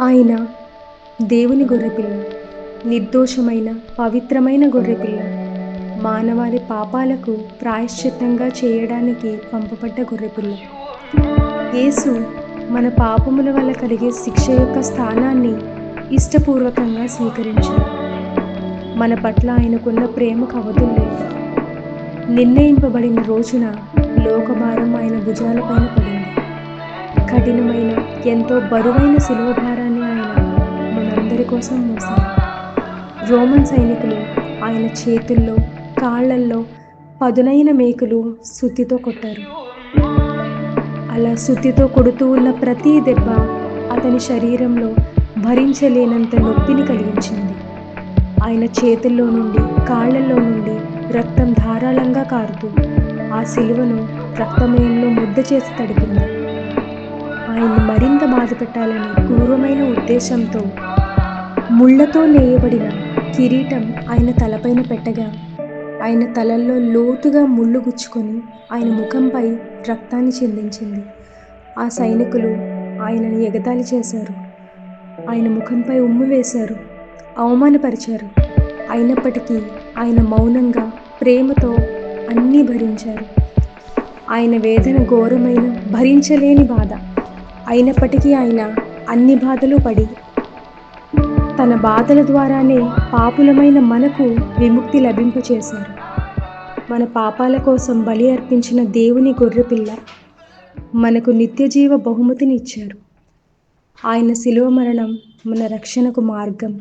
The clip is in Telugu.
ఆయన దేవుని గొర్రెపిల్ల నిర్దోషమైన పవిత్రమైన గొర్రెపిల్ల మానవాళి పాపాలకు ప్రాయశ్చిత్తంగా చేయడానికి పంపబడ్డ గొర్రెపిల్ల. యేసు మన పాపముల వల్ల కలిగే శిక్ష యొక్క స్థానాన్ని ఇష్టపూర్వకంగా స్వీకరించారు మన పట్ల ఆయనకున్న ప్రేమకు అవధులు నిర్ణయింపబడిన రోజున లోకభారం ఆయన భుజాలపైన పడింది. కఠినమైన ఎంతో బరువైన శిలువ భారాన్ని ఆయన మనందరి కోసం మోసారు రోమన్ సైనికులు ఆయన చేతుల్లో కాళ్ళల్లో పదునైన మేకులు సుత్తితో కొట్టారు. అలా సుత్తితో కొడుతూ ఉన్న ప్రతి దెబ్బ అతని శరీరంలో భరించలేనంత నొప్పిని కలిగించింది. ఆయన చేతుల్లో నుండి కాళ్ళల్లో నుండి రక్తం ధారాళంగా కారుతూ ఆ శిలువను రక్తమయంలో ముద్ద చేసి తడిపింది. ఆయన్ని మరింత బాధ పెట్టాలని క్రూరమైన ఉద్దేశంతో ముళ్ళతో నేయబడిన కిరీటం ఆయన తలపైన పెట్టగా ఆయన తలల్లో లోతుగా ముళ్ళు గుచ్చుకొని ఆయన ముఖంపై రక్తాన్ని చెందించింది. ఆ సైనికులు ఆయనను ఎగతాళి చేశారు. ఆయన ముఖంపై ఉమ్ము వేశారు. అవమానపరిచారు. అయినప్పటికీ ఆయన మౌనంగా ప్రేమతో అన్నీ భరించారు. ఆయన వేదన ఘోరమైన భరించలేని బాధ. అయినప్పటికీ ఆయన అన్ని బాధలు పడి తన బాధల ద్వారానే పాపులమైన మనకు విముక్తి లభింపచేశారు మన పాపాల కోసం బలి అర్పించిన దేవుని గొర్రెపిల్ల మనకు నిత్యజీవ బహుమతిని ఇచ్చారు. ఆయన శిలువ మరణం మన రక్షణకు మార్గం.